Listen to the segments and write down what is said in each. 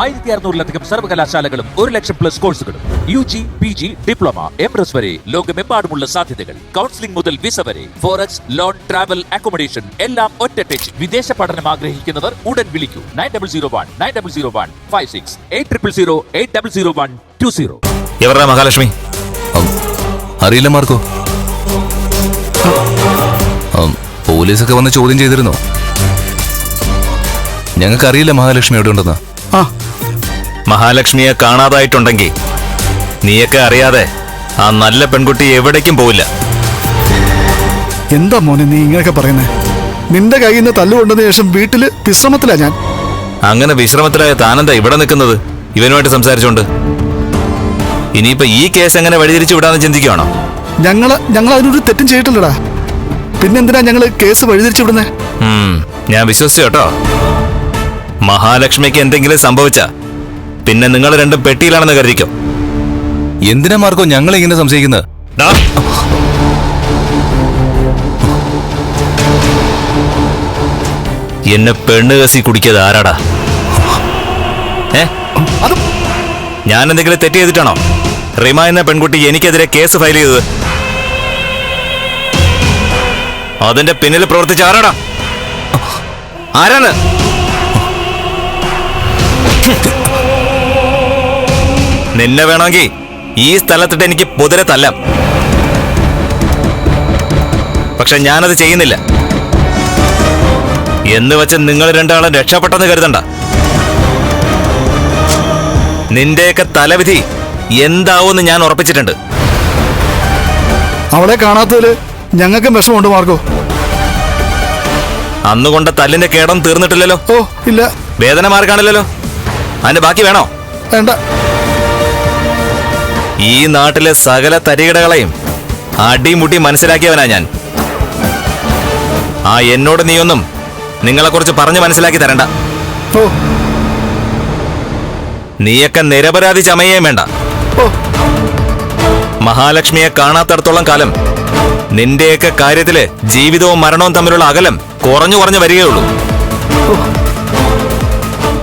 ആയിരത്തി അറുന്നൂറിലധികം സർവകലാശാലകളും ഒരു ലക്ഷം പ്ലസ് കോഴ്സുകളും U G P G diploma M S വരെ ലോകമെമ്പാടുമുള്ള സാധ്യതകൾ. കൗൺസിലിംഗ് മുതൽ വിസ വരെ ഫോറക്സ് ലോൺ ട്രാവൽ അക്കോമഡേഷൻ എല്ലാം ഒറ്റ ടച്ച് വിദേശ പഠനം ആഗ്രഹിക്കുന്നവർ ഉടൻ വിളിക്കൂ. Nine double zero one nine double zero one five six eight triple zero eight double zero one two zero എവരുടെ Mahalakshmi? അറിയില്ല മാർക്കോ. പോലീസൊക്കെ വന്ന് ചോദ്യം ചെയ്തിരുന്നു? ഞങ്ങൾക്കറിയില്ല മഹാലക്ഷ്മി എവിടെ ഉണ്ടെന്ന്. ആ മഹാലക്ഷ്മിയെ കാണാതായിട്ടുണ്ടെങ്കിൽ നീയൊക്കെ അറിയാതെ ആ നല്ല പെൺകുട്ടി എവിടേക്കും പോവില്ല. എന്താ മോനെ നീ ഇങ്ങനെയൊക്കെ പറയുന്നേ? നിന്റെ കയ്യിൽ നിന്ന് തല്ലുകൊണ്ടതിന് ശേഷം വീട്ടിൽ വിശ്രമത്തിലാ ഞാൻ. അങ്ങനെ വിശ്രമത്തിലായ താനെന്താ ഇവിടെ നിൽക്കുന്നത്? ഇവനുമായിട്ട് സംസാരിച്ചോണ്ട്. ഇനിയിപ്പോ ഈ കേസ് എങ്ങനെ വഴിതിരിച്ചു വിടാന്ന് ചിന്തിക്കുകയാണോ ഞങ്ങൾ ഞങ്ങൾ അതിനൊരു തെറ്റും ചെയ്തിട്ടില്ലടാ. പിന്നെന്തിനാ ഞങ്ങൾ കേസ് വഴിതിരിച്ചു വിടുന്നേ? ഞാൻ വിശ്വസിച്ചു കേട്ടോ. മഹാലക്ഷ്മിക്ക് എന്തെങ്കിലും സംഭവിച്ച പിന്നെ നിങ്ങൾ രണ്ടും പെട്ടിയിലാണെന്ന് കരുതിക്കോ. എന്തിനാ മാർക്കോ ഞങ്ങൾ ഇങ്ങനെ സംശയിക്കുന്നത്. എന്നെ പെണ്ണ് കസി കുടിക്കിയത് ആരാടാ? ഏ? ഞാൻ എന്തെങ്കിലും തെറ്റ് ചെയ്തിട്ടാണോ? റിമ എന്ന പെൺകുട്ടി എനിക്കെതിരെ കേസ് ഫയൽ ചെയ്തത്. അതിന്റെ പിന്നിൽ പ്രവർത്തിച്ച ആരാടാ? ആരാണ്? നിന്നെ വേണമെങ്കിൽ ഈ സ്ഥലത്തിട്ട് എനിക്ക് കുതിരെ തല്ലാം. പക്ഷെ ഞാനത് ചെയ്യുന്നില്ല. എന്ന് വെച്ച് നിങ്ങൾ രണ്ടാളും രക്ഷപ്പെട്ടെന്ന് കരുതണ്ട. നിന്റെയൊക്കെ തലവിധി എന്താവുമെന്ന് ഞാൻ ഉറപ്പിച്ചിട്ടുണ്ട്. അവളെ കാണാത്തതിൽ ഞങ്ങൾക്കും വിഷമമുണ്ട് മാർക്കോ. അന്നുകൊണ്ട തല്ലിന്റെ കേടം തീർന്നിട്ടില്ലല്ലോ. ഓ ഇല്ല. വേദന മാർക്കാണില്ലല്ലോ അതിന്റെ ബാക്കി വേണോ? വേണ്ട. ഈ നാട്ടിലെ സകല തരികിടകളെയും അടിമുടി മനസ്സിലാക്കിയവനാ ഞാൻ. ആ എന്നോട് നീയൊന്നും നിങ്ങളെക്കുറിച്ച് പറഞ്ഞു മനസ്സിലാക്കി തരണ്ട. നീയൊക്കെ നിരപരാധി ചമയേം വേണ്ട. മഹാലക്ഷ്മിയെ കാണാത്തടത്തോളം കാലം നിന്റെയൊക്കെ കാര്യത്തിൽ ജീവിതവും മരണവും തമ്മിലുള്ള അകലം കുറഞ്ഞു കുറഞ്ഞു വരികയുള്ളൂ.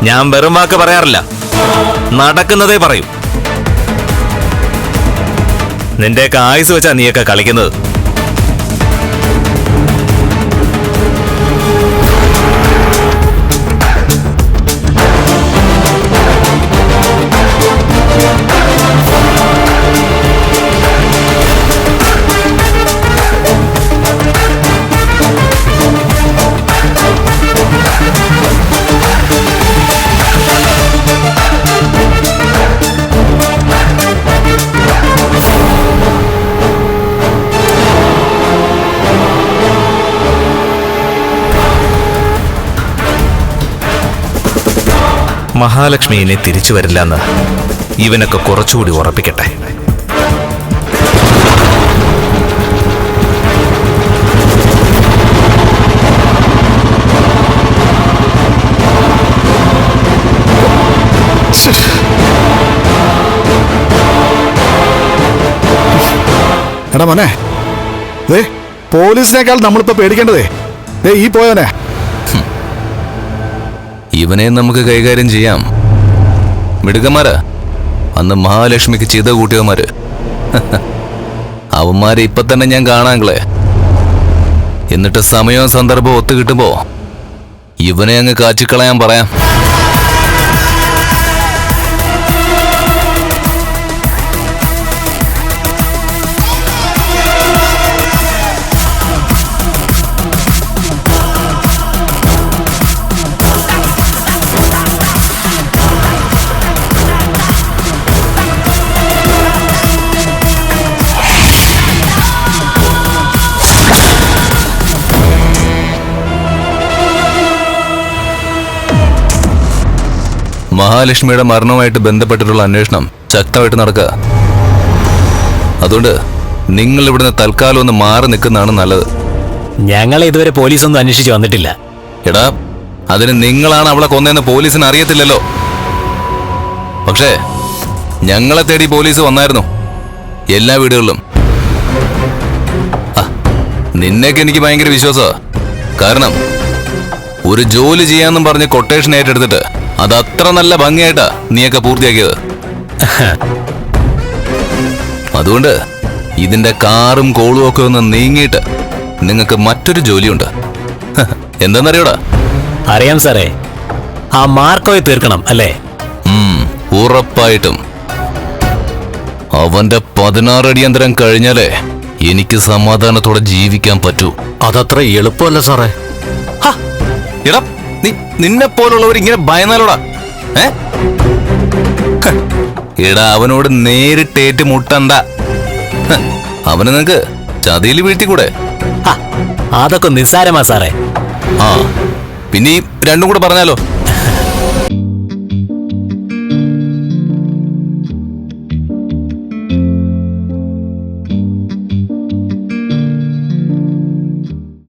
ഞാൻ വെറും വാക്ക് പറയാറില്ല. നടക്കുന്നതേ പറയൂ. നിന്റെയൊക്കെ ആയുസ് വെച്ചാ നീയൊക്കെ കളിക്കുന്നത്. മഹാലക്ഷ്മി ഇനി തിരിച്ചു വരില്ലെന്ന് ഇവനൊക്കെ കുറച്ചുകൂടി ഉറപ്പിക്കട്ടെ. എടാ മോനെ പോലീസിനേക്കാൾ നമ്മളിപ്പോ പേടിക്കേണ്ടതേ ഈ പോയവനെ ഇവനെ നമുക്ക് കൈകാര്യം ചെയ്യാം. മിടുക്കന്മാരാ അന്ന് മഹാലക്ഷ്മിക്ക് ചെയ്ത കൂട്ടിയവന്മാര്. അവന്മാരെ ഇപ്പൊ തന്നെ ഞാൻ കാണാങ്ങളെ എന്നിട്ട് സമയവും സന്ദർഭവും ഒത്തുകിട്ടുമ്പോ ഇവനെ അങ്ങ് കാച്ചിക്കളയാൻ പറയാം. മഹാലക്ഷ്മിയുടെ മരണവുമായിട്ട് ബന്ധപ്പെട്ടിട്ടുള്ള അന്വേഷണം ശക്തമായിട്ട് നടക്കുക. അതുകൊണ്ട് നിങ്ങൾ ഇവിടുന്ന് തൽക്കാലം ഒന്ന് മാറി നിൽക്കുന്നതാണ് നല്ലത്. ഞങ്ങളെ ഇതുവരെ പോലീസ് ഒന്നും അന്വേഷിച്ച് വന്നിട്ടില്ല. എടാ അതിന് നിങ്ങളാണ് അവളെ കൊന്നതെന്ന് പോലീസിന് അറിയത്തില്ലല്ലോ. പക്ഷേ ഞങ്ങളെ തേടി പോലീസ് വന്നായിരുന്നു. എല്ലാ വീടുകളിലും. നിന്നേക്ക് നിന്നെയൊക്കെ എനിക്ക് ഭയങ്കര വിശ്വാസമാണ് കാരണം ഒരു ജോലി ചെയ്യാന്നും പറഞ്ഞ് കൊട്ടേഷൻ ഏറ്റെടുത്തിട്ട് അത് അത്ര നല്ല ഭംഗിയായിട്ടാ നീയൊക്കെ പൂർത്തിയാക്കിയത്. അതുകൊണ്ട് ഇതിന്റെ കാറും കോളും ഒക്കെ ഒന്ന് നീങ്ങിയിട്ട് നിങ്ങൾക്ക് മറ്റൊരു ജോലിയുണ്ട്. എന്താന്നറിയോടാ? അറിയാം സാറേ. ആ മാർക്കോയെ തീർക്കണം അല്ലേ? ഉറപ്പായിട്ടും. അവന്റെ പതിനാറടിയന്തരം കഴിഞ്ഞാലേ എനിക്ക് സമാധാനത്തോടെ ജീവിക്കാൻ പറ്റൂ. അതത്ര എളുപ്പമല്ല സാറേ. എടാ നിന്നെ പോലുള്ളവർ ഇങ്ങനെ ഭയന്നാലോടാ? ഏ? എടാ അവനോട് നേരിട്ടേറ്റ് മുട്ടണ്ട അവന് നിനക്ക് ചതിയിൽ വീഴ്ത്തിക്കൂടെ? കൂടെ അതൊക്കെ നിസ്സാരമാ സാറേ. ആ. പിന്നെ ഈ രണ്ടും കൂടെ പറഞ്ഞാലോ?